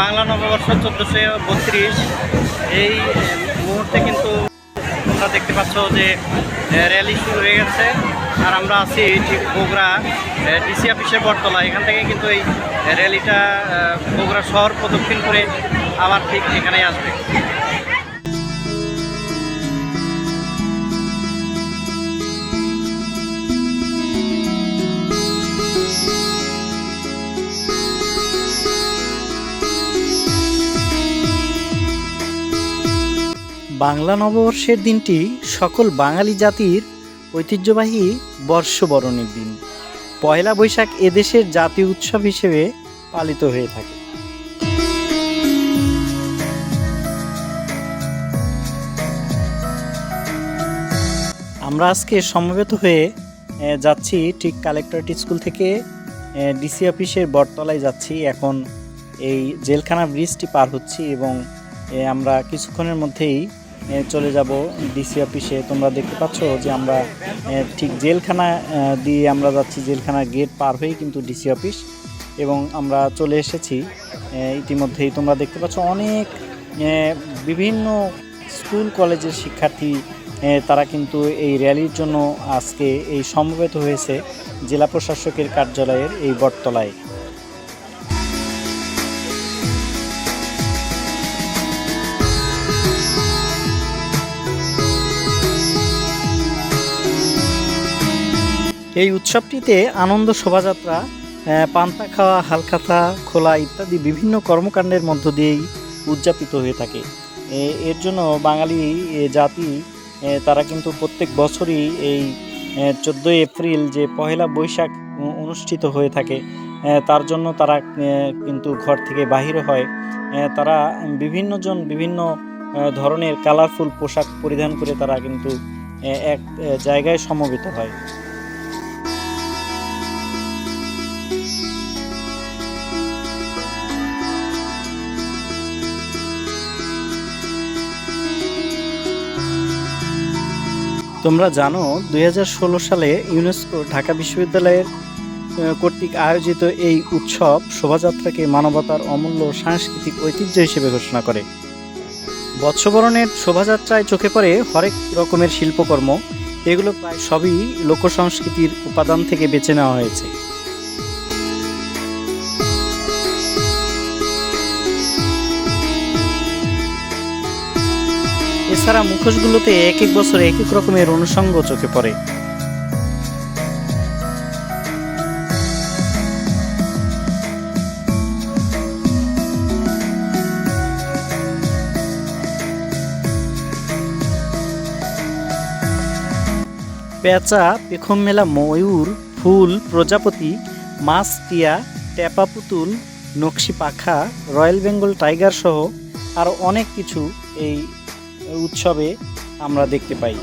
বাংলা নববর্ষ চোদ্দোশো বত্রিশ। এই মুহূর্তে কিন্তু তোমরা দেখতে পাচ্ছ যে র্যালি শুরু হয়ে গেছে। আর আমরা আছি ঠিক বগুড়া ডিসি অফিসের বটতলা। এখান থেকে কিন্তু এই র্যালিটা বগুড়া শহর প্রদক্ষিণ করে আবার ঠিক এখানেই আসবে। বাংলা নববর্ষের দিনটি সকল বাঙালি জাতির ঐতিহ্যবাহী বর্ষবরণের দিন। পয়লা বৈশাখ এদেশের জাতীয় উৎসব হিসেবে পালিত হয়ে থাকে। আমরা আজকে সমবেত হয়ে যাচ্ছি ঠিক কালেক্টরেট স্কুল থেকে ডিসি অফিসের বটতলায় যাচ্ছি। এখন এই জেলখানা ব্রিজটি পার হচ্ছি এবং আমরা কিছুক্ষণের মধ্যেই চলে যাব ডিসি অফিসে। তোমরা দেখতে পাচ্ছ যে আমরা ঠিক জেলখানা দিয়ে আমরা যাচ্ছি, জেলখানার গেট পার হয়েই কিন্তু ডিসি অফিস। এবং আমরা চলে এসেছি ইতিমধ্যেই তোমরা দেখতে পাচ্ছ অনেক বিভিন্ন স্কুল, কলেজের শিক্ষার্থী তারা কিন্তু এই র্যালির জন্য আজকে এই সমবেত হয়েছে জেলা প্রশাসকের কার্যালয়ের এই বটতলায়। এই উৎসবটিতে আনন্দ শোভাযাত্রা পান্তা খাওয়া, হালখাতা, খোলা ইত্যাদি বিভিন্ন কর্মকাণ্ডের মধ্য দিয়েই উদযাপিত হয়ে থাকে। এর জন্য বাঙালি জাতি তারা কিন্তু প্রত্যেক বছরই এই চোদ্দোই এপ্রিল যে পহেলা বৈশাখ অনুষ্ঠিত হয়ে থাকে তার জন্য তারা কিন্তু ঘর থেকে বাহির হয়। তারা বিভিন্নজন বিভিন্ন ধরনের কালারফুল পোশাক পরিধান করে তারা কিন্তু এক জায়গায় সমবেত হয়। তোমরা জানো, দুই হাজার ষোলো সালে ইউনেস্কো ঢাকা বিশ্ববিদ্যালয়ের কর্তৃক আয়োজিত এই উৎসব শোভাযাত্রাকে মানবতার অমূল্য সাংস্কৃতিক ঐতিহ্য হিসেবে ঘোষণা করে। বৎসবরণের শোভাযাত্রায় চোখে পড়ে হরেক রকমের শিল্পকর্ম। এগুলো প্রায় সবই লোকসংস্কৃতির উপাদান থেকে বেছে নেওয়া হয়েছে। এছাড়া মুখোশগুলোতে এক এক বছর এক এক রকমের অনুষঙ্গ চোখে পড়ে। পেঁচা, পেখম মেলা, ময়ূর, ফুল, প্রজাপতি, মাছ, টিয়া টেপা পুতুল, নকশি পাখা, রয়্যাল বেঙ্গল টাইগার সহ আরও অনেক কিছু এই উৎসবে আমরা দেখতে পাই।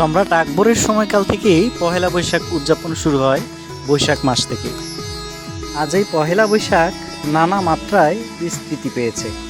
সম্রাট আকবরের সময়কাল থেকেই পহেলা বৈশাখ উদযাপন শুরু হয় বৈশাখ মাস থেকে। আজ এই পহেলা বৈশাখ নানা মাত্রায় বিস্তৃতি পেয়েছে।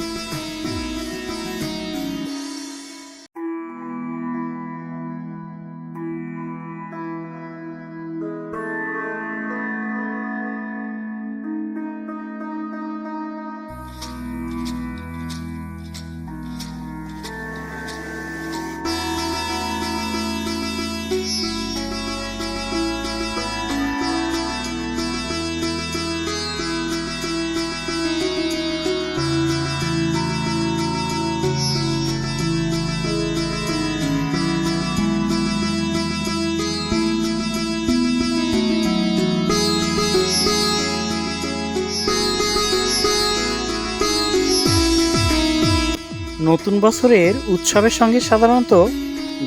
নতুন বছরের উৎসবের সঙ্গে সাধারণত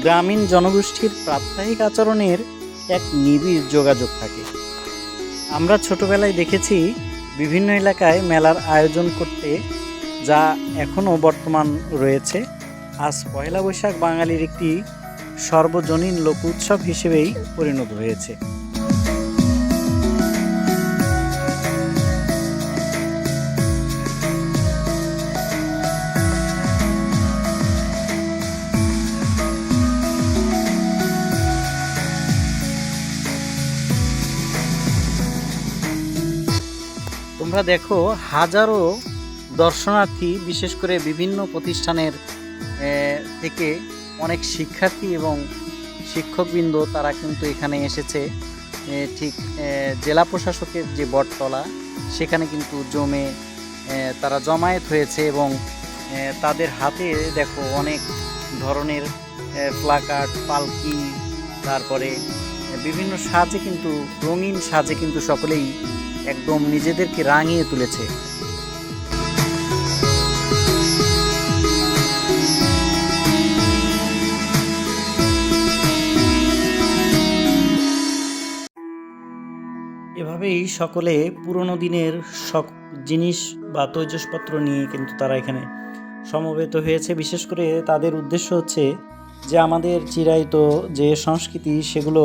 গ্রামীণ জনগোষ্ঠীর প্রাত্যহিক আচরণের এক নিবিড় যোগাযোগ থাকে। আমরা ছোটবেলায় দেখেছি বিভিন্ন এলাকায় মেলার আয়োজন করতে যা এখনও বর্তমান রয়েছে। আজ পয়লা বৈশাখ বাঙালির একটি সর্বজনীন লোক উৎসব হিসেবেই পরিণত হয়েছে। তোমরা দেখো হাজারো দর্শনার্থী, বিশেষ করে বিভিন্ন প্রতিষ্ঠানের থেকে অনেক শিক্ষার্থী এবং শিক্ষকবৃন্দ তারা কিন্তু এখানে এসেছে। ঠিক জেলা প্রশাসকের যে বটতলা, সেখানে কিন্তু জমে তারা জমায়েত হয়েছে এবং তাদের হাতে দেখো অনেক ধরনের প্লাকার্ড, পালকি, তারপরে বিভিন্ন সাজে কিন্তু, রঙিন সাজে কিন্তু সকলেই একদম নিজেদেরকে রাঙিয়ে তুলেছে। এভাবেই সকলে পুরনো দিনের সব জিনিস বা তৈজসপত্র নিয়ে কিন্তু তারা এখানে সমবেত হয়েছে। বিশেষ করে তাদের উদ্দেশ্য হচ্ছে যে আমাদের চিরায়ত যে সংস্কৃতি, সেগুলো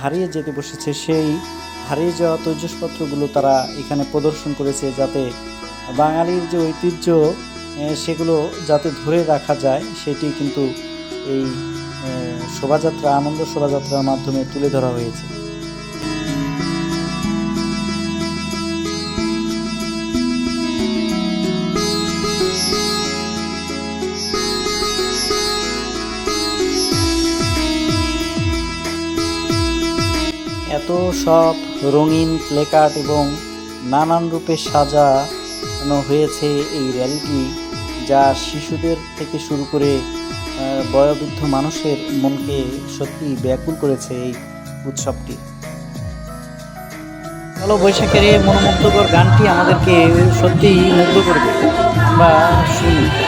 হারিয়ে যেতে বসেছে, সেই হারিয়ে যাওয়া তৈজসপত্রগুলো তারা এখানে প্রদর্শন করেছে যাতে বাঙালির যে ঐতিহ্য সেগুলো যাতে ধরে রাখা যায়, সেটি কিন্তু এই শোভাযাত্রা, আনন্দ শোভাযাত্রার মাধ্যমে তুলে ধরা হয়েছে। এত সব রঙিন প্লেকার্ড এবং নানান রূপে সাজানো হয়েছে এই র্যালিটি যা শিশুদের থেকে শুরু করে বয়োবৃদ্ধ মানুষের মনকে সত্যি ব্যাকুল করেছে এই উৎসবটি। চলো বৈশাখের এই মনোমুগ্ধকর গানটি আমাদেরকে সত্যিই মুগ্ধ করবে। আমরা শুনি।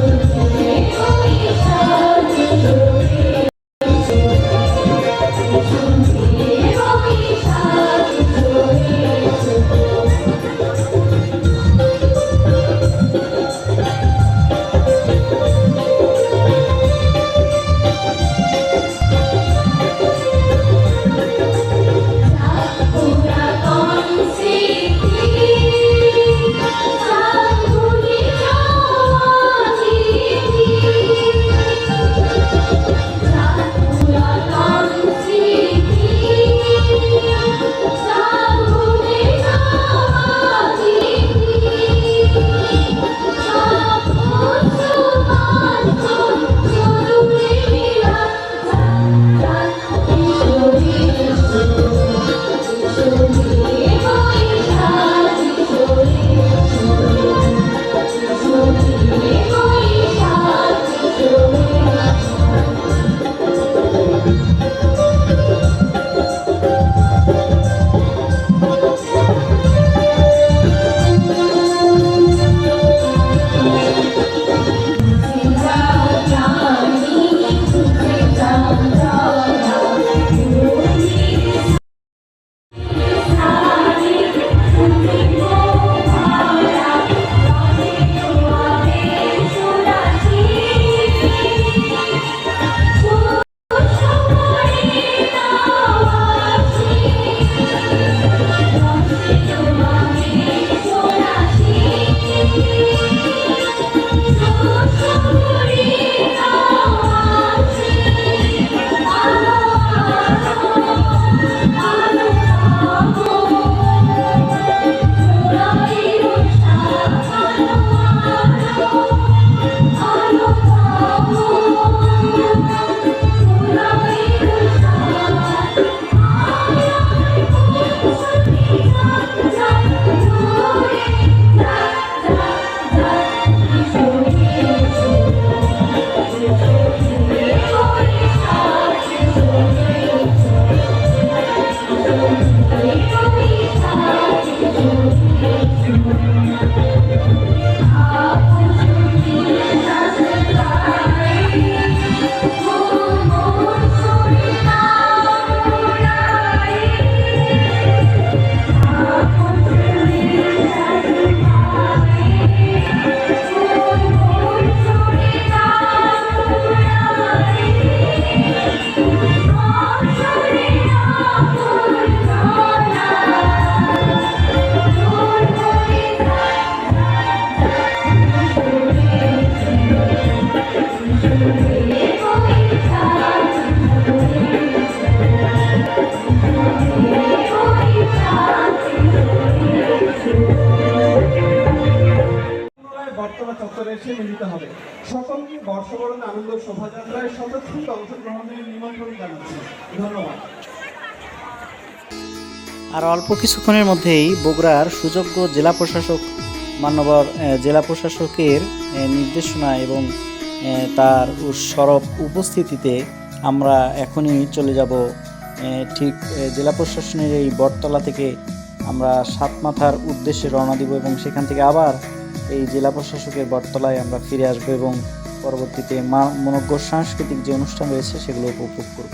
আর অল্প কিছুক্ষণের মধ্যেই বগুড়ার সুযোগ্য জেলা প্রশাসক, মান্যবর জেলা প্রশাসকের নির্দেশনা এবং তার সরব উপস্থিতিতে আমরা এখনই চলে যাব ঠিক জেলা প্রশাসনের এই বটতলা থেকে আমরা সাত মাথার উদ্দেশ্যে রওনা দিব এবং সেখান থেকে আবার এই জেলা প্রশাসকের বটতলায় আমরা ফিরে আসব এবং পরবর্তীতে মা মনজ্ঞ সাংস্কৃতিক যে অনুষ্ঠান রয়েছে সেগুলো উপভোগ করব।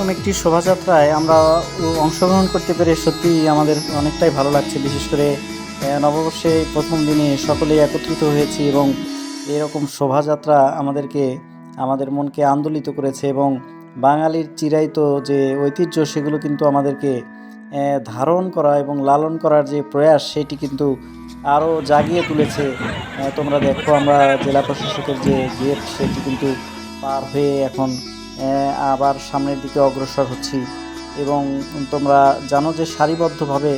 এরকম একটি শোভাযাত্রায় আমরা অংশগ্রহণ করতে পেরে সত্যি আমাদের অনেকটাই ভালো লাগছে। বিশেষ করে নববর্ষে প্রথম দিনে সকলেই একত্রিত হয়েছি এবং এরকম শোভাযাত্রা আমাদেরকে, আমাদের মনকে আন্দোলিত করেছে এবং বাঙালির চিরায়ত যে ঐতিহ্য, সেগুলো কিন্তু আমাদেরকে ধারণ করা এবং লালন করার যে প্রয়াস, সেটি কিন্তু আরও জাগিয়ে তুলেছে। তোমরা দেখো, আমরা জেলা প্রশাসকের যে গেট সেটি কিন্তু পার হয়ে এখন আবার সামনের দিকে অগ্রসর হচ্ছি। এবং তোমরা জানো যে সারিবদ্ধভাবে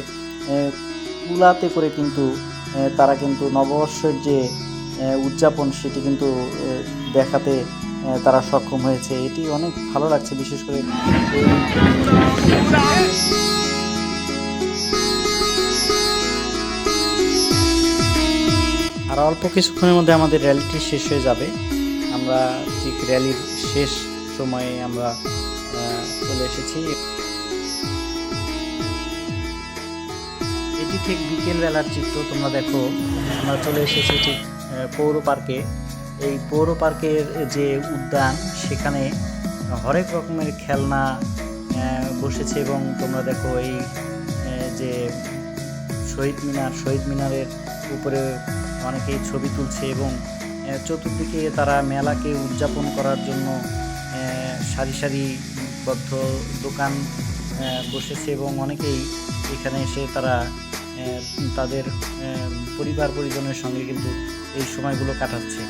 কুলাতে করে কিন্তু তারা কিন্তু নববর্ষের যে উদযাপন সেটি কিন্তু দেখাতে তারা সক্ষম হয়েছে। এটি অনেক ভালো লাগছে, বিশেষ করে আর অল্প কিছুক্ষণের মধ্যে আমাদের র্যালিটি শেষ হয়ে যাবে। আমরা ঠিক র্যালির শেষ সময়ে আমরা চলে এসেছি। এটি ঠিক বিকেলবেলার চিত্র, তোমরা দেখো, আমরা চলে এসেছি ঠিক পৌর পার্কে। এই পৌর পার্কের যে উদ্যান, সেখানে হরেক রকমের খেলনা বসেছে এবং তোমরা দেখো এই যে শহীদ মিনার, শহীদ মিনারের উপরে অনেকেই ছবি তুলছে এবং চতুর্দিকে তারা মেলাকে উদযাপন করার জন্য সারি সারিবদ্ধ দোকান বসেছে এবং অনেকেই এখানে এসে তারা তাদের পরিবার পরিজনের সঙ্গে কিন্তু এই সময়গুলো কাটাচ্ছে।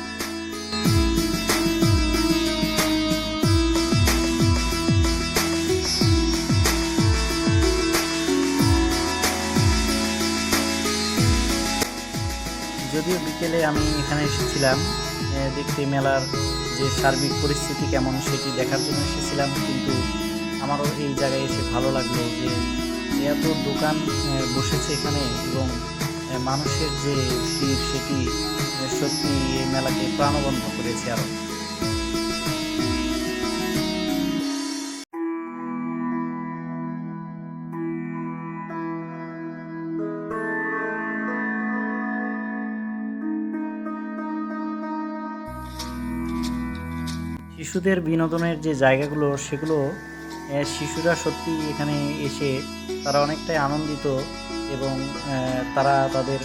যদিও বিকেলে আমি এখানে এসেছিলাম দেখতে মেলার যে সার্বিক পরিস্থিতি কেমন সেটি দেখার জন্য এসেছিলাম, কিন্তু আমারও এই জায়গায় এসে ভালো লাগল যে এত দোকান বসেছে এখানে এবং মানুষের যে ভিড় সেটি সত্যি এই মেলাকে প্রাণবন্ত করেছে আরও শিশুদের বিনোদনের যে জায়গাগুলো, সেগুলো শিশুরা সত্যি এখানে এসে তারা অনেকটাই আনন্দিত এবং তারা তাদের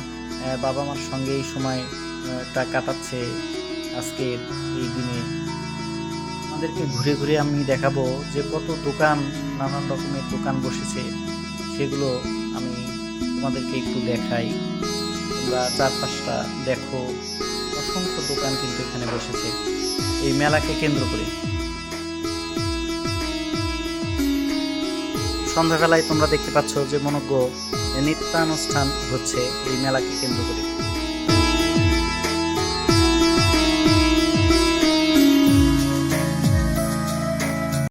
বাবা মার সঙ্গে এই সময়টা কাটাচ্ছে আজকের এই দিনে। আমাদেরকে ঘুরে ঘুরে আমি দেখাবো যে কত দোকান, নানান রকমের দোকান বসেছে, সেগুলো আমি তোমাদেরকে একটু দেখাই। তোমরা চারপাশটা দেখো। অসংখ্য দোকান কিন্তু এখানে বসেছে। এই মেলাকে কেন্দ্র করে। সন্ধ্যাবেলায় তোমরা দেখতে পাচ্ছ যে মনজ্ঞ নৃত্যানুষ্ঠান হচ্ছে এই মেলাকে কেন্দ্র করে।